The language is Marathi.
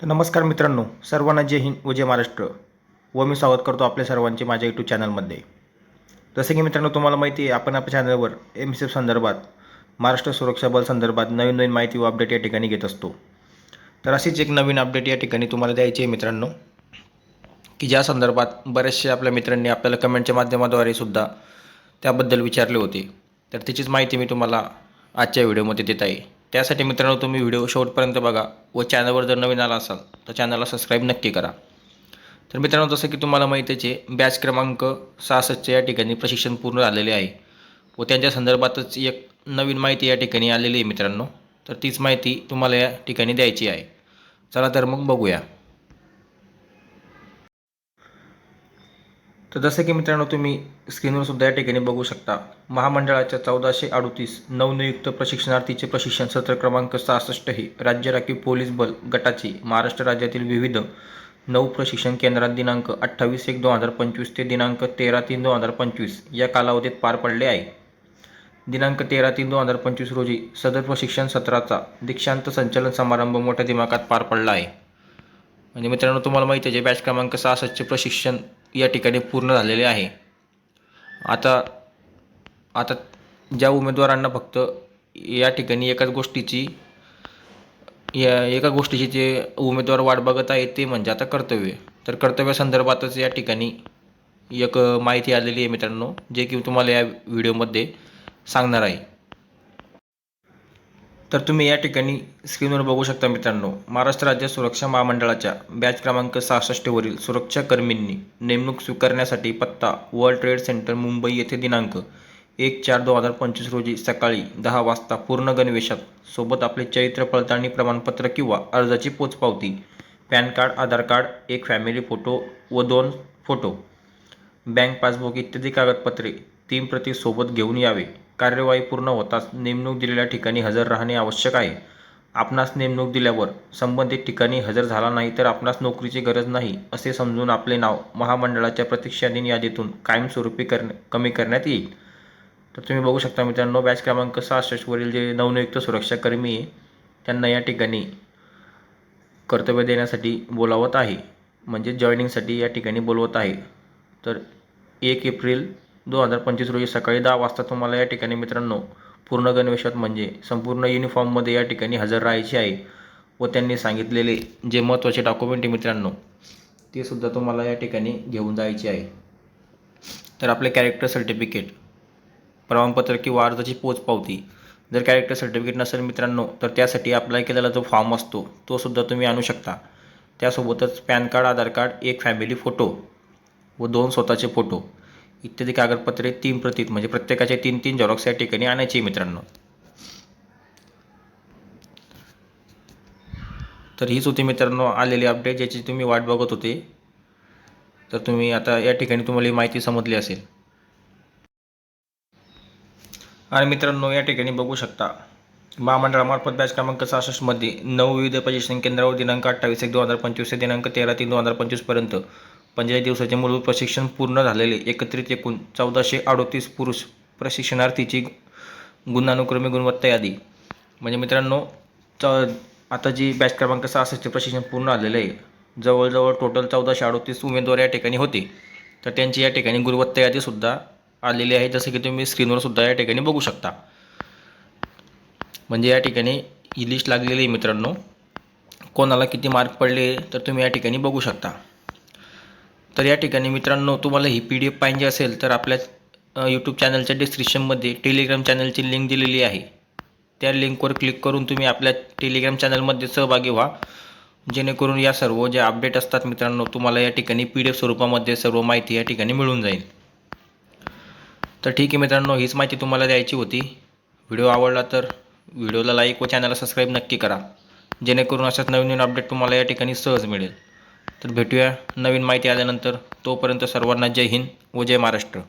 तर नमस्कार मित्रांनो सर्वांना जय हिंद व जय महाराष्ट्र. व मी स्वागत करतो आपल्या सर्वांचे माझ्या यूट्यूब चॅनलमध्ये जसे की मित्रांनो तुम्हाला माहिती आहे आपण आपल्या चॅनलवर एम सी एफ संदर्भात महाराष्ट्र सुरक्षा बल संदर्भात नवीन नवीन माहिती व अपडेट या ठिकाणी घेत असतो. तर अशीच एक नवीन अपडेट या ठिकाणी तुम्हाला द्यायची आहे मित्रांनो की ज्या संदर्भात बरेचसे आपल्या मित्रांनी आपल्याला कमेंटच्या माध्यमाद्वारे सुद्धा त्याबद्दल विचारले होते. तर त्याचीच माहिती मी तुम्हाला आजच्या व्हिडिओमध्ये देत आहे. त्यासाठी मित्रांनो तुम्ही व्हिडिओ शेवटपर्यंत बघा व चॅनलवर जर नवीन आला असाल तर चॅनलला सबस्क्राईब नक्की करा. तर मित्रांनो जसं की तुम्हाला माहितीच आहे बॅच क्रमांक सहासष्टच्या या ठिकाणी प्रशिक्षण पूर्ण झालेले आहे. व त्यांच्या संदर्भातच एक नवीन माहिती या ठिकाणी आलेली आहे मित्रांनो. तर तीच माहिती तुम्हाला या ठिकाणी द्यायची आहे. चला तर मग बघूया. तर जसं की मित्रांनो तुम्ही स्क्रीनवर सुद्धा या ठिकाणी बघू शकता. महामंडळाच्या चौदाशे अडतीस नवनियुक्त प्रशिक्षणार्थीचे प्रशिक्षण सत्र क्रमांक सहासष्ट हे राज्य राखीव पोलीस बल गटाची महाराष्ट्र राज्यातील विविध नऊ प्रशिक्षण केंद्रात दिनांक अठ्ठावीस एक दोन हजार पंचवीस ते दिनांक तेरा तीन दोन हजार पंचवीस या कालावधीत पार पडले आहे. दिनांक तेरा तीन दोन हजार पंचवीस रोजी सदर प्रशिक्षण सत्राचा दीक्षांत संचलन समारंभ मोठ्या दिमागात पार पडला आहे. म्हणजे मित्रांनो तुम्हाला माहिती आहे जे बॅच क्रमांक सहासष्टचे प्रशिक्षण या ठिकाणी पूर्ण झालेले आहे. आता आता ज्या उमेदवारांना फक्त या ठिकाणी एकाच गोष्टीची या एका गोष्टीची जे उमेदवार वाट बघत आहे ते म्हणजे आता कर्तव्य. तर कर्तव्यासंदर्भातच या ठिकाणी एक माहिती आलेली आहे मित्रांनो जे की तुम्हाला या व्हिडिओमध्ये सांगणार आहे. तर तुम्ही या ठिकाणी स्क्रीनवर बघू शकता मित्रांनो महाराष्ट्र राज्य सुरक्षा महामंडळाच्या बॅच क्रमांक सहासष्टवरील सुरक्षाकर्मींनी नेमणूक स्वीकारण्यासाठी पत्ता वर्ल्ड ट्रेड सेंटर मुंबई येथे दिनांक एक चार दोन हजार पंचवीस रोजी सकाळी दहा वाजता पूर्ण गणवेशात सोबत आपले चरित्र पडताळणी प्रमाणपत्र किंवा अर्जाची पोचपावती पॅन कार्ड आधार कार्ड एक फॅमिली फोटो व दोन फोटो बँक पासबुक इत्यादी कागदपत्रे तीन प्रती सोबत घेऊन यावे. कार्यवाही पूर्ण होताच नेमणूक दिलेल्या ठिकाणी हजर राहणे आवश्यक आहे. आपणास नेमणूक दिल्यावर संबंधित ठिकाणी हजर झाला नाही तर आपणास नोकरीची गरज नाही असे समजून आपले नाव महामंडळाच्या प्रतीक्षाधीन यादीतून कायमस्वरूपी करणे कमी करण्यात येईल. तर तुम्ही बघू शकता मित्रांनो बॅच क्रमांक सहासष्टवरील जे नवनियुक्त सुरक्षाकर्मी आहे त्यांना या ठिकाणी कर्तव्य देण्यासाठी बोलावत आहे. म्हणजे जॉईनिंगसाठी या ठिकाणी बोलवत आहे. तर एक एप्रिल दोन हजार पंचवीस रोजी सकाळी दहा वाजता तुम्हाला या ठिकाणी मित्रांनो पूर्ण गणवेशात म्हणजे संपूर्ण युनिफॉर्ममध्ये या ठिकाणी हजर राहायचे आहे व त्यांनी सांगितलेले जे महत्त्वाचे डॉक्युमेंट आहे मित्रांनो ते सुद्धा तुम्हाला या ठिकाणी घेऊन जायचे आहे. तर आपले कॅरेक्टर सर्टिफिकेट प्रमाणपत्र किंवा अर्जाची पोचपावती जर कॅरेक्टर सर्टिफिकेट नसेल मित्रांनो तर त्यासाठी अप्लाय केलेला जो फॉर्म असतो तो सुद्धा तुम्ही आणू शकता. त्यासोबतच पॅन कार्ड आधार कार्ड एक फॅमिली फोटो व दोन स्वतःचे फोटो इत्यादी कागदपत्रे तीन प्रतीत म्हणजे प्रत्येकाचे तीन तीन झेरॉक्स या ठिकाणी आणायचे मित्रांनो. तर हीच होती मित्रांनो आलेली अपडेट ज्याची तुम्ही वाट बघत होते. तर तुम्ही आता या ठिकाणी तुम्हाला ही माहिती समजली असेल. आणि मित्रांनो या ठिकाणी बघू शकता महामंडळामार्फत बॅच क्रमांक सहासष्टमध्ये नऊ विविध प्रशिक्षण केंद्रावर दिनांक अठ्ठावीस एक दोन हजार पंचवीस ते दिनांक तेरा तीन दोन हजार पंचवीसपर्यंत पंचेचाळीस दिवसाचे मूलभूत प्रशिक्षण पूर्ण झालेले एकत्रित एकूण चौदाशे अडोतीस पुरुष प्रशिक्षणार्थीची गुणानुक्रमी गुणवत्ता यादी. म्हणजे मित्रांनो च आता जी बॅच क्रमांक सहासष्टचे प्रशिक्षण पूर्ण झालेलं आहे जवळजवळ टोटल चौदाशे अडोतीस उमेदवार या ठिकाणी होते. तर त्यांची या ठिकाणी गुणवत्ता यादीसुद्धा आलेली आहे जसं की तुम्ही स्क्रीनवर सुद्धा या ठिकाणी बघू शकता. म्हणजे या ठिकाणी ही लिस्ट लागलेली आहे मित्रांनो. कोणाला किती मार्क पडले तर तुम्ही या ठिकाणी बघू शकता. तर या ठिकाणी मित्रांनो तुम्हाला ही पी डी एफ पाहिजे असेल तर आपल्या यूट्यूब चॅनलच्या डिस्क्रिप्शनमध्ये टेलिग्राम चॅनलची लिंक दिलेली आहे. त्या लिंकवर क्लिक करून तुम्ही आपल्या टेलिग्राम चॅनलमध्ये सहभागी व्हा. जेणेकरून या सर्व जे अपडेट असतात मित्रांनो तुम्हाला या ठिकाणी पी डी एफ स्वरूपामध्ये सर्व माहिती या ठिकाणी मिळून जाईल. तर ठीक आहे मित्रांनो हीच माहिती तुम्हाला द्यायची होती. व्हिडिओ आवडला तर व्हिडिओला लाईक व चॅनलला सबस्क्राईब नक्की करा. जेणेकरून अशाच नवीन नवीन अपडेट तुम्हाला या ठिकाणी सहज मिळेल. तर भेटूया नवीन माहिती आल्यानंतर. तोपर्यंत सर्वांना जय हिंद व जय महाराष्ट्र.